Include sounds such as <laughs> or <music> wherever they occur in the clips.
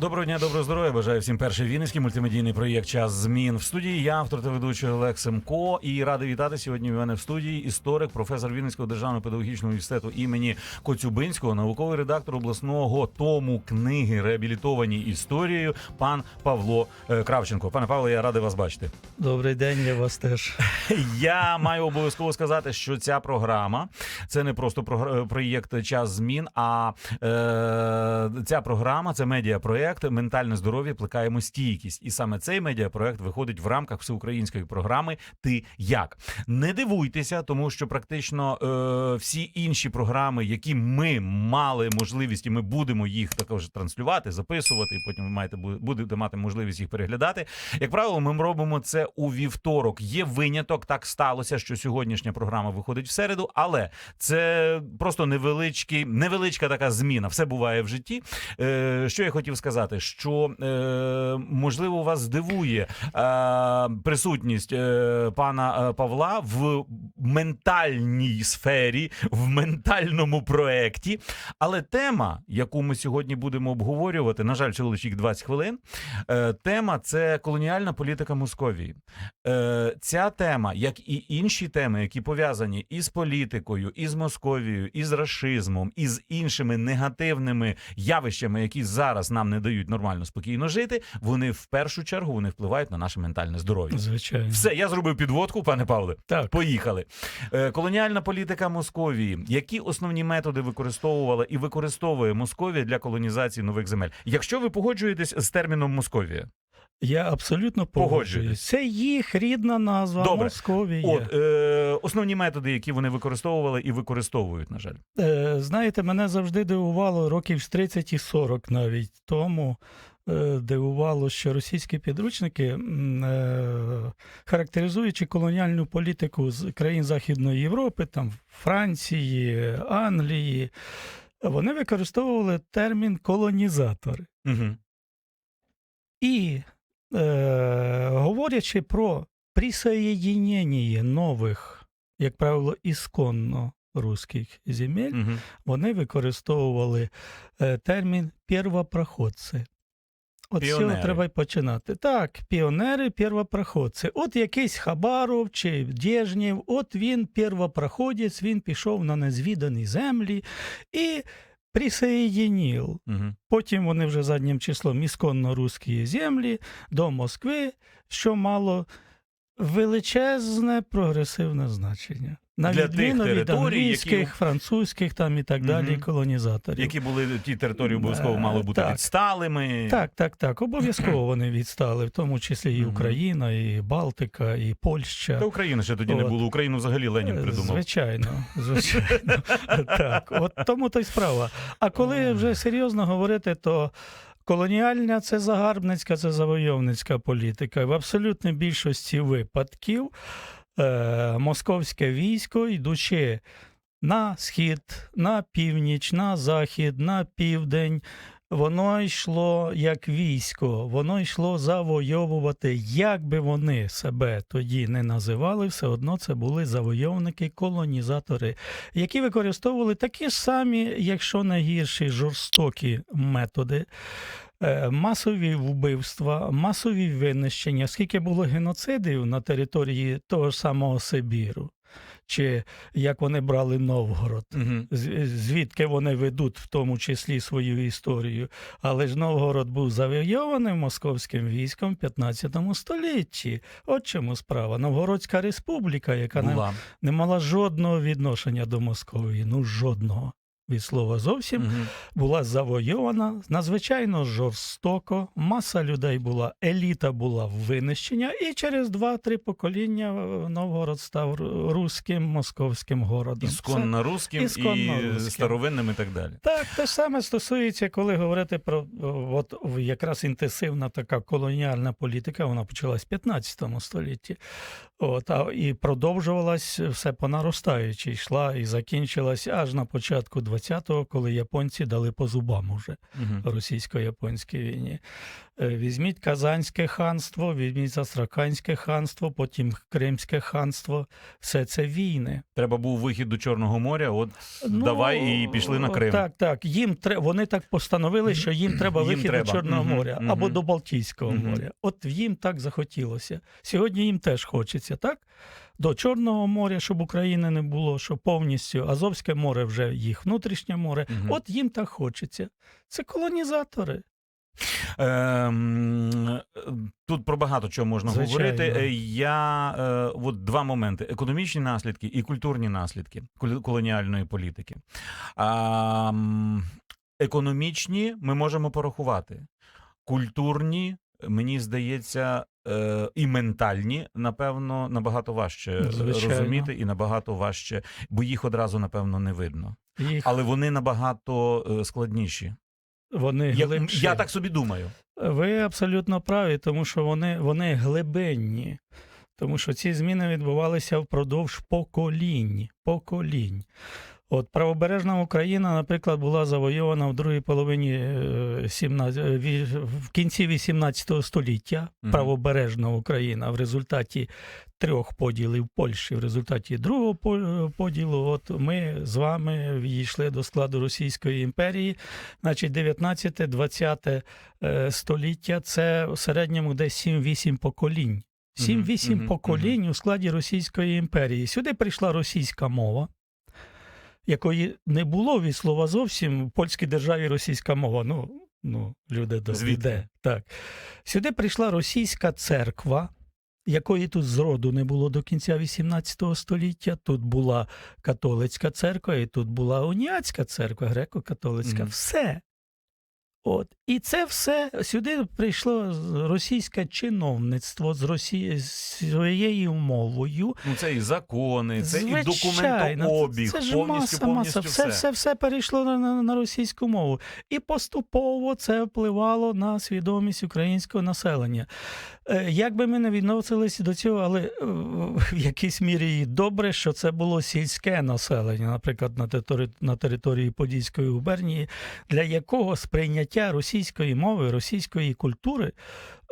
Доброго дня, доброго здоров'я. Бажаю всім перший вінницький мультимедійний проєкт Час змін в студії. Я автор та ведучий Олег Семко. І радий вітати сьогодні. в мене в студії історик, професор Вінницького державного педагогічного університету імені Коцюбинського, науковий редактор обласного тому книги реабілітовані історією. Пан Павло е, Кравченко. Пане Павло, я радий вас бачити. Добрий день, я вас теж. <laughs> Я маю обов'язково сказати, що ця програма це не просто проєкт час змін, а е, ця програма це медіапроєкт Ментальне здоров'я плекаємо стійкість. І саме цей медіапроєкт виходить в рамках всеукраїнської програми Ти як не дивуйтеся, тому що практично е, всі інші програми, які ми мали можливість, і ми будемо їх також транслювати, записувати. І потім ви маєте бу- будете мати можливість їх переглядати. Як правило, ми робимо це у вівторок. Є виняток, так сталося, що сьогоднішня програма виходить в середу, але це просто невеличкий, невеличка така зміна. Все буває в житті. Е, що я хотів сказати, що е, можливо вас здивує е, присутність е, пана Павла в ментальній сфері, в ментальному проекті. Але тема, яку ми сьогодні будемо обговорювати, на жаль, їх 20 хвилин. Тема це колоніальна політика Московії. Ця тема, як і інші теми, які пов'язані із політикою, із Московією, із рашизмом, із іншими негативними явищами, які зараз нам не дають нормально спокійно жити, вони в першу чергу вони впливають на наше ментальне здоров'я. Звичайно. Все, я зробив підводку, пане Павле. Так. Поїхали. Е, колоніальна політика Московії. Які основні методи використовувала і використовує Московія для колонізації нових земель? Якщо ви погоджуєтесь з терміном Московія, Я абсолютно Погоджуюсь. Це їх рідна назва Добре. Московія. от е, основні методи, які вони використовували і використовують, на жаль. Е, знаєте, мене завжди дивувало років з 30 і 40 навіть тому. е, Дивувало, що російські підручники, е, характеризуючи колоніальну політику з країн Західної Європи, там Франції, Англії, вони використовували термін колонізатори. Угу. І е, говорячи про присоєднення нових, як правило, ісконно русських земель, Угу. вони використовували е, термін первопроходці. От з цього треба й починати. Так, піонери, первопроходці. От якийсь Хабаров чи Дєжнєв, от він первопроходець, він пішов на незвідані землі і присоєдинив Угу. Потім вони вже заднім числом ісконно русські землі до Москви, що мало величезне прогресивне значення. На Для тих відміну від територій, англійських, які- французьких там і так далі Мгм. колонізаторів. Які були ті території обов'язково мали бути так. відсталими. Так, так, так. Обов'язково вони відстали, в тому числі і Україна, і Балтика, і Польща. Та України ще тоді не було. Україну взагалі Ленін Е, придумав. Звичайно, звичайно. <laughs> так, от тому то й справа. А коли вже серйозно говорити, то колоніальна це загарбницька, це завойовницька політика. В абсолютній більшості випадків е, московське військо, йдучи на схід, на північ, на захід, на південь. Воно йшло як військо, воно йшло завойовувати. Як би вони себе тоді не називали, все одно це були завойовники, колонізатори, які використовували такі ж самі, якщо не гірші, жорстокі методи. е, Масові вбивства, масові винищення, скільки було геноцидів на території того ж самого Сибіру, чи як вони брали Новгород, звідки вони ведуть в тому числі свою історію. Але ж Новгород був завойований московським військом в 15 столітті. От чому справа. Новгородська республіка, яка не, не мала жодного відношення до Московії, ну жодного. Від слова зовсім Мгм. була завойована надзвичайно жорстоко. Маса людей була, еліта була винищення, і через два-три покоління е, Новгород став руським московським городом. Ісконно русським ісконно і русським. старовинним і так далі. так, те ж саме стосується, коли говорити про от якраз інтенсивна така колоніальна політика, вона почалась в 15 столітті. От, а, і продовжувалась все по наростаючій, йшла і закінчилась аж на початку 20-го, коли японці дали по зубам уже Мгм. російсько-японській війні. Е, Візьміть Казанське ханство, візьміть Астраханське ханство, потім Кримське ханство. Все це війни. Треба був вихід до Чорного моря. От Ну, давай і пішли на Крим. Так, так. Їм тре... Вони так постановили, що їм треба Їм вихід треба. до Чорного Мгм, моря або до Балтійського Мгм. моря. От їм так захотілося. Сьогодні їм теж хочеться, так? До Чорного моря, щоб України не було, щоб повністю Азовське море вже їх внутрішнє море. Мгм. От їм так хочеться. Це колонізатори. Ем, Тут про багато чого можна Звичайно. говорити. Е, Я е, от два моменти: економічні наслідки і культурні наслідки колоніальної політики. Економічні ми можемо порахувати. Культурні, мені здається, е, і ментальні, напевно, набагато важче Звичайно. розуміти, і набагато важче, бо їх одразу, напевно, не видно. Їх Але вони набагато е, складніші. вони Я, я так собі думаю. Ви абсолютно праві, тому що вони, вони глибинні. Тому що ці зміни відбувалися впродовж поколінь. поколінь. От правобережна Україна, наприклад, була завойована в другій половині е, 17, е, в кінці 18 століття. Правобережна Україна в результаті трьох поділів Польщі, в результаті другого по- поділу. От ми з вами війшли до складу Російської імперії. Значить, 19-20 е, століття це в середньому десь 7-8 поколінь. 7-8 поколінь у складі Російської імперії. Сюди прийшла російська мова, якої не було від слова зовсім в польській державі російська мова. Ну, ну люди довіде. Так. Сюди прийшла російська церква. Якої тут зроду не було до кінця XVIII століття. Тут була католицька церква, і тут була уніатська церква, греко-католицька. Мгм. Все. От. І це все сюди прийшло російське чиновництво з Росії з своєю мовою. Ну, це і закони, це і Звичайно, документообіг, це ж повністю, маса, повністю маса. Все, все, все перейшло на, на, на російську мову. І поступово це впливало на свідомість українського населення. Е, Як би ми не відносилися до цього, але е, в якійсь мірі і добре, що це було сільське населення, наприклад, на території, на території Подільської губернії, для якого сприйняття російської мови, російської культури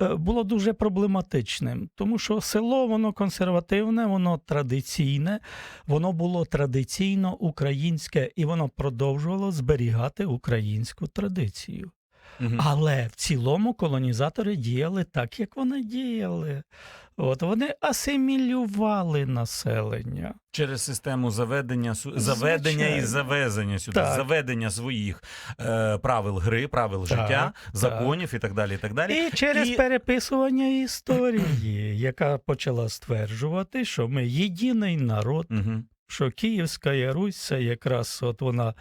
е, було дуже проблематичним, тому що село воно консервативне, воно традиційне, воно було традиційно українське і воно продовжувало зберігати українську традицію. Мгм. Але в цілому колонізатори діяли так, як вони діяли. От вони асимілювали населення. через систему заведення заведення і завезення сюди, Так. заведення своїх е, правил гри, правил життя, так. законів і так далі. І так далі. І через І- переписування історії, <clears throat> яка почала стверджувати, що ми єдиний народ, Угу. що Київська Русь це якраз от вона,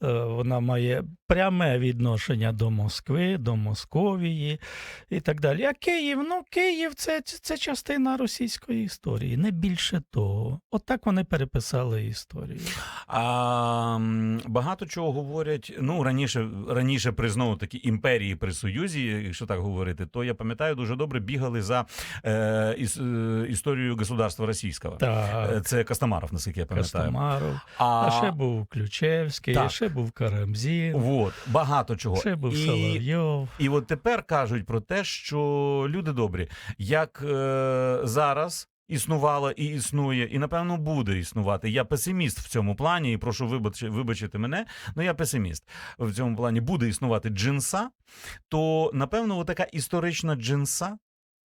вона має пряме відношення до Москви, до Московії і так далі. А Київ, ну Київ це, це частина російської історії, не більше того. От так вони переписали історію. А багато чого говорять. Ну раніше, раніше при знову таки імперії при союзі, якщо так говорити, то я пам'ятаю дуже добре бігали за е, іс, е, історією государства російського. Е, Так, Це Костомаров, наскільки я пам'ятаю. Костомаров, А, а ще був Ключевський, Так. ще був Карамзін. от, багато чого. Ще був І- Соловйов. І от тепер кажуть про те, що люди добрі, як е, зараз. Існувала і існує, і напевно буде існувати. Я песиміст в цьому плані, і прошу вибач, вибачити мене. Ну я песиміст в цьому плані. Буде існувати джинса, то напевно, така історична джинса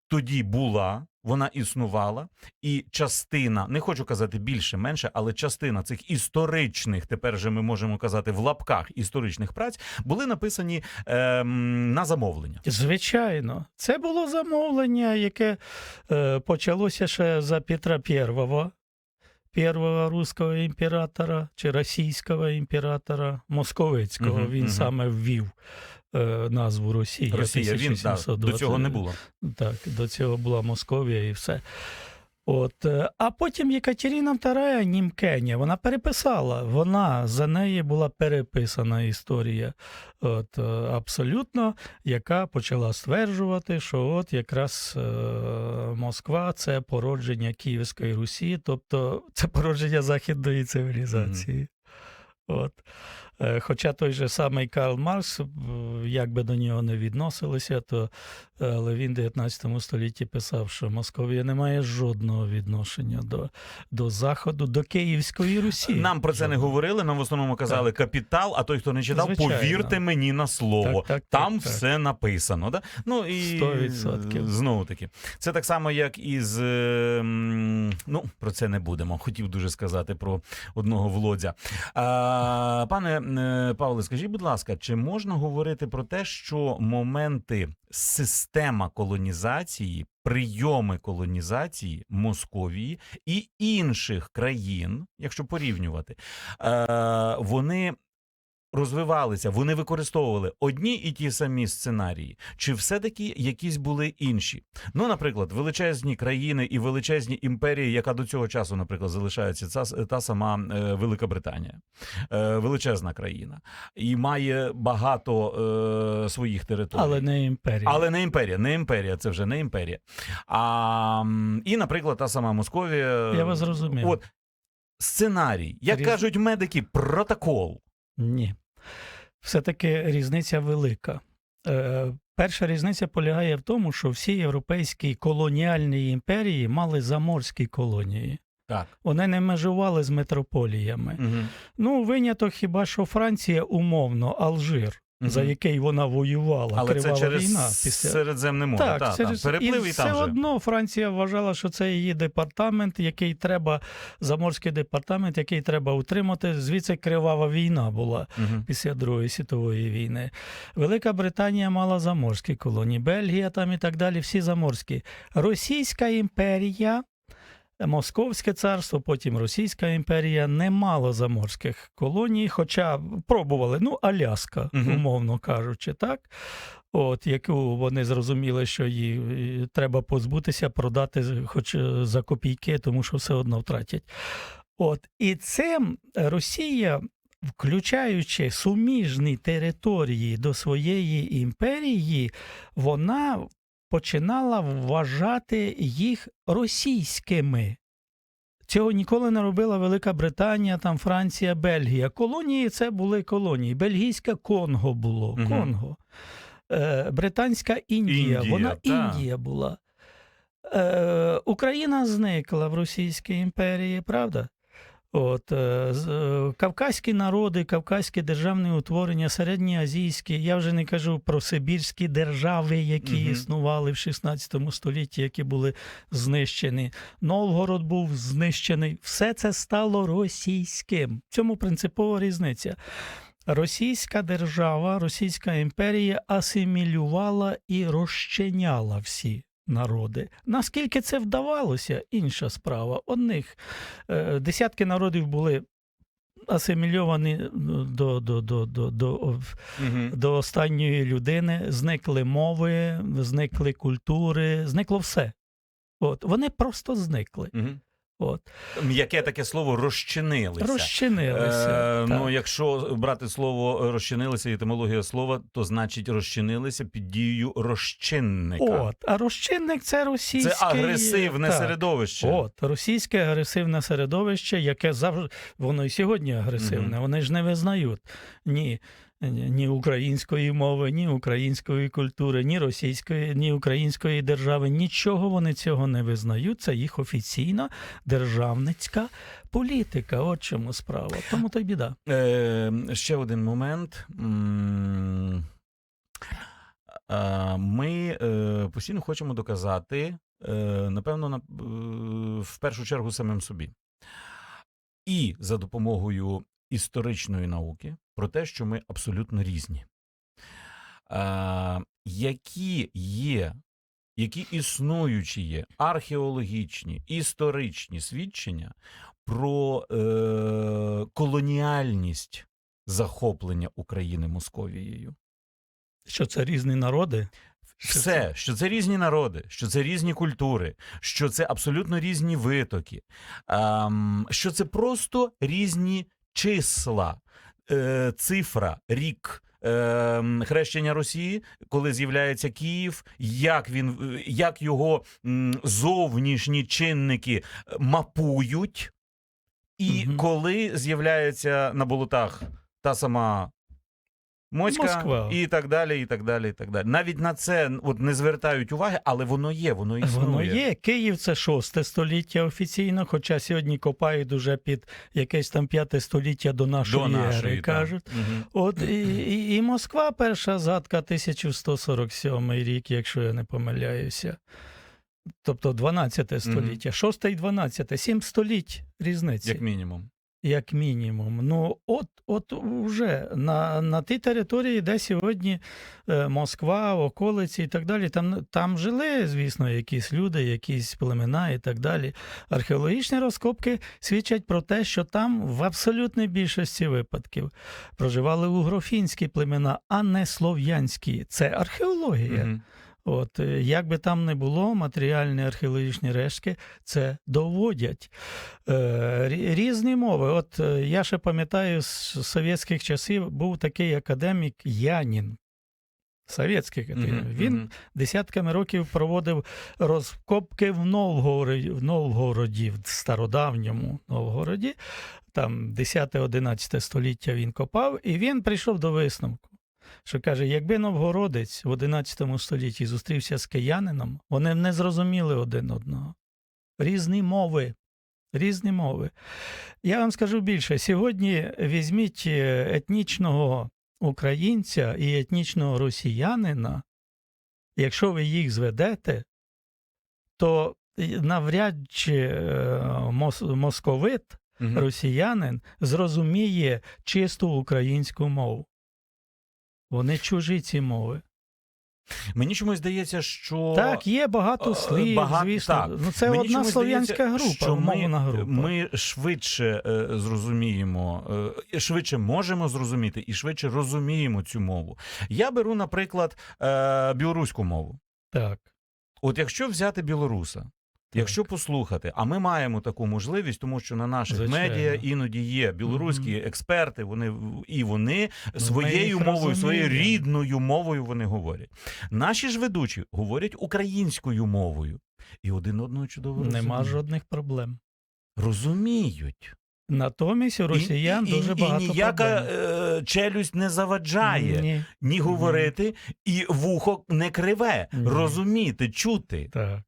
тоді була, вона існувала, і частина, не хочу казати більше, менше, але частина цих історичних, тепер же ми можемо казати в лапках історичних праць, були написані ем, на замовлення. Звичайно, це було замовлення, яке е, почалося ще за Петра Первого, першого руського імператора чи російського імператора Московицького. Мгм, він мгм. саме ввів е, назву Росія. Росія, він да, до цього не було. Так, до цього була Московія і все. От, е, а потім Єкатерина II Німкеня, вона переписала. Вона за неї була переписана історія. От, е, абсолютно, яка почала стверджувати, що от якраз е, Москва це породження Київської Русі, тобто це породження західної цивілізації. От. Е, Хоча той же самий Карл Маркс, е, як би до нього не відносилися, то е, але він в 19 столітті писав, що Московія не має жодного відношення до, до Заходу, до Київської Русі. Нам про це не говорили. Нам в основному казали капітал. А той, хто не читав, Звичайно. повірте мені на слово. Так, так, Там так, так. все написано. Да? Ну і 100%. знову таки, це так само, як із ну про це не будемо. Хотів дуже сказати про одного влодзя. А, пане Павле, скажіть, будь ласка, чи можна говорити про те, що моменти система колонізації, прийоми колонізації Московії і інших країн, якщо порівнювати, е, вони розвивалися, вони використовували одні і ті самі сценарії, чи все-таки якісь були інші? Ну, наприклад, величезні країни і величезні імперії, яка до цього часу, наприклад, залишається ця, та сама е, Велика Британія, е, величезна країна, і має багато е, своїх територій. Але не імперія. Але не імперія, не імперія, це вже не імперія. А, і, наприклад, та сама Московія. Я вас зрозумів. От сценарій, як Різ- кажуть медики, протокол. Ні. Все-таки різниця велика. Е, перша різниця полягає в тому, що всі європейські колоніальні імперії мали заморські колонії. Так. Вони не межували з метрополіями. Угу. Ну, виняток хіба що Франція умовно, Алжир, за який вона воювала. Але це через війна після. Середземне море. Так, та, через... та. переплив і і, все там же. одно Франція вважала, що це її департамент, який треба, заморський департамент, який треба утримати. Звідси кривава війна була Мгм. після Другої світової війни. Велика Британія мала заморські колонії, Бельгія там і так далі, всі заморські. Російська імперія. Московське царство, потім Російська імперія не мало заморських колоній, хоча пробували, ну, Аляска, умовно кажучи, так? От, яку вони зрозуміли, що її треба позбутися, продати хоч е, за копійки, тому що все одно втратять. От, і цим Росія, включаючи суміжні території до своєї імперії, вона починала вважати їх російськими. Цього ніколи не робила Велика Британія, там Франція, Бельгія. Колонії це були колонії. Бельгійське Конго було. Мгм. Конго. Е, Британська Індія. Індія, Вона та. Індія була. Е, Україна зникла в Російській імперії, правда? От, е, е, кавказькі народи, кавказькі державні утворення, середньоазійські, я вже не кажу про сибірські держави, які Мгм. існували в 16 столітті, які були знищені. Новгород був знищений. Все це стало російським. В цьому принципова різниця. Російська держава, Російська імперія асимілювала і розчиняла всі народи. Наскільки це вдавалося, інша справа. Одних е, десятки народів були асимільовані е, до, до, до, до, до, угу. до останньої людини, зникли мови, зникли культури, зникло все. От, вони просто зникли. Мгм. От. М'яке таке слово розчинилися. Розчинилися. Е, ну, якщо брати слово розчинилися, етимологія слова, то значить розчинилися під дією розчинника. От, а розчинник це російське. Це агресивне так. середовище. От, російське агресивне середовище, яке завжди воно і сьогодні агресивне. Мгм. Вони ж не визнають ні, ні ні української мови, ні української культури, ні російської, ні української держави. Нічого вони цього не визнають. Це їх офіційна державницька політика. От чому справа. Тому то й біда. Е, ще один момент. Е, Ми е, постійно хочемо доказати, е, напевно, е, в першу чергу самим собі. І за допомогою історичної науки про те, що ми абсолютно різні. Які є, які існуючі є археологічні, історичні свідчення про е, колоніальність захоплення України Московією. Що це різні народи? Все, що це різні народи, що це різні культури, що це абсолютно різні витоки, що це просто різні числа, е, цифра, рік. ем, Хрещення Росії, коли з'являється Київ, як він е, як його зовнішні чинники е, мапують, і угу. коли з'являється на болотах та сама. Моська Москва. і так далі, і так далі, і так далі. Навіть на це от не звертають уваги, але воно є, воно існує. Воно є. Київ це шосте століття офіційно, хоча сьогодні копають уже під якесь там п'яте століття до нашої, До нашої ери, кажуть. Мгм. От і, і, і Москва перша згадка 1147 рік, якщо я не помиляюся. Тобто 12 століття, 6 і 12, 7 століть різниці, Як як, мінімум. Ну, от, от уже на, на тій території, де сьогодні е, Москва, околиці і так далі, там, там жили, звісно, якісь люди, якісь племена і так далі. Археологічні розкопки свідчать про те, що там в абсолютній більшості випадків проживали угрофінські племена, а не слов'янські. Це археологія. Мгм. От е, як би там не було, матеріальні археологічні рештки це доводять. Е, різні мови. От е, я ще пам'ятаю, з совєтських часів був такий академік Янін. Совєтський академік. Мгм, Він десятками років проводив розкопки в Новгороді, в Новгороді, в стародавньому Новгороді. Там 10-11 століття він копав, і він прийшов до висновку. Що каже, якби новгородець в 11 столітті зустрівся з киянином, вони б не зрозуміли один одного. Різні мови. Різні мови. Я вам скажу більше: сьогодні візьміть е, етнічного українця і етнічного росіянина, якщо ви їх зведете, то навряд чи е, мос- московит, росіянин, зрозуміє чисту українську мову. Вони чужі ці мови. Мені чомусь здається, що Так, є багато е, слів, багато- звісно. так. Ну, це Мені одна слов'янська група, що ми, група. Ми швидше е, зрозуміємо, е, швидше можемо зрозуміти і швидше розуміємо цю мову. Я беру, наприклад, е, білоруську мову. Так. От якщо взяти білоруса. Якщо послухати, а ми маємо таку можливість, тому що на наших Звичайно. медіа іноді є білоруські експерти, вони і вони ми своєю мовою, своєю рідною мовою вони говорять. Наші ж ведучі говорять українською мовою, і один одного чудово Нема розуміють. жодних проблем. розуміють. Натомість у росіян і, дуже і, багато і ніяка проблем. е, челюсть не заваджає ні, Ні, говорити, і вухо не криве, Ні. розуміти, чути. так.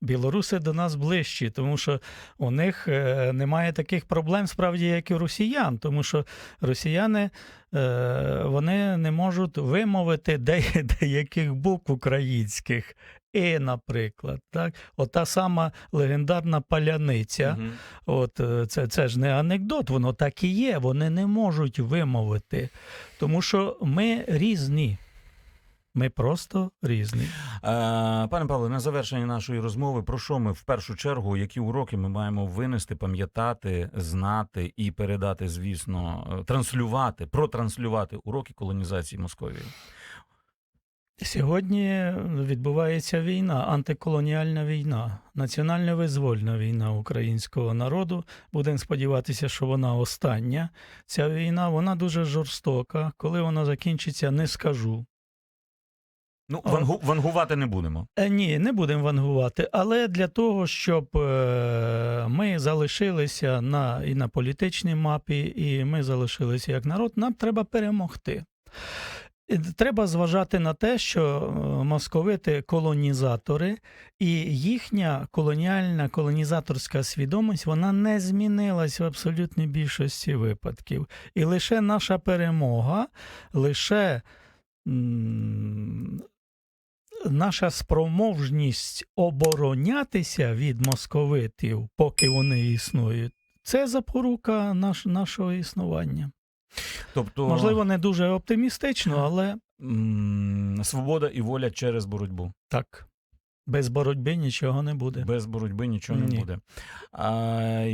Білоруси до нас ближчі, тому що у них е, немає таких проблем, справді, як і у росіян, тому що росіяни е, вони не можуть вимовити де- <laughs> деяких букв українських. І, наприклад, так, ота сама легендарна паляниця. Мгм. От е, це, це ж не анекдот, воно так і є. Вони не можуть вимовити, тому що ми різні. Ми просто різні. Е, Пане Павле, на завершення нашої розмови, про що ми в першу чергу, які уроки ми маємо винести, пам'ятати, знати і передати, звісно, е, транслювати, протранслювати уроки колонізації Московії. Сьогодні відбувається війна, антиколоніальна війна, національно-визвольна війна українського народу. Будемо сподіватися, що вона остання. Ця війна вона дуже жорстока. Коли вона закінчиться, не скажу. Ну, вангу, вангувати не будемо. Е, ні, не будемо вангувати. Але для того, щоб е, ми залишилися на, і на політичній мапі, і ми залишилися як народ, нам треба перемогти. Треба зважати на те, що е, московити колонізатори, і їхня колоніальна колонізаторська свідомість вона не змінилась в абсолютній більшості випадків. І лише наша перемога, лише наша спроможність оборонятися від московитів, поки вони існують, це запорука наш, нашого існування. Тобто, Можливо, не дуже оптимістично, але свобода і воля через боротьбу. так. Без боротьби нічого не буде. Без боротьби нічого не буде. А,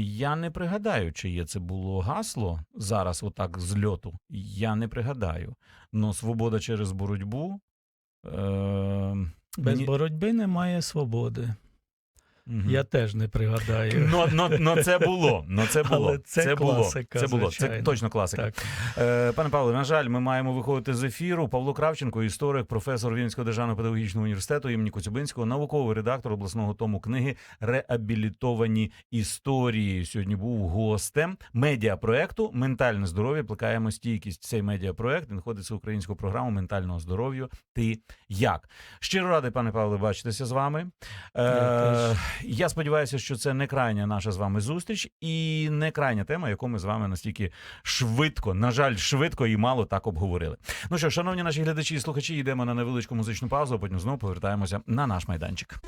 я не пригадаю, чиє це було гасло зараз, отак з льоту. Я не пригадаю. Но свобода через боротьбу. Е, Без боротьби немає свободи. Я теж не пригадаю. Но, но, но це було. Но це було. Але це було. класика, Це було. Це звичайно. точно класика. Так. Е, пане Павло, на жаль, ми маємо виходити з ефіру. Павло Кравченко, історик, професор Вінницького державного педагогічного університету імені Коцюбинського, науковий редактор обласного тому книги Реабілітовані історії. Сьогодні був гостем медіапроекту Ментальне здоров'я. Плекаємо стійкість. Цей медіапроект він входить в українську програму ментального здоров'я. Ти як? Щиро радий, пане Павле, бачитися з вами. Я Е, теж. Я сподіваюся, що це не крайня наша з вами зустріч і не крайня тема, яку ми з вами настільки швидко, на жаль, швидко і мало так обговорили. Ну що, шановні наші глядачі і слухачі, йдемо на невеличку музичну паузу, а потім знову повертаємося на наш майданчик.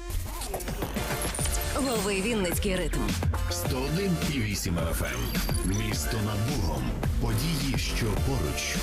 Лови Вінницький ритм. 101,8 FM. Місто над Богом. Події, що поруч.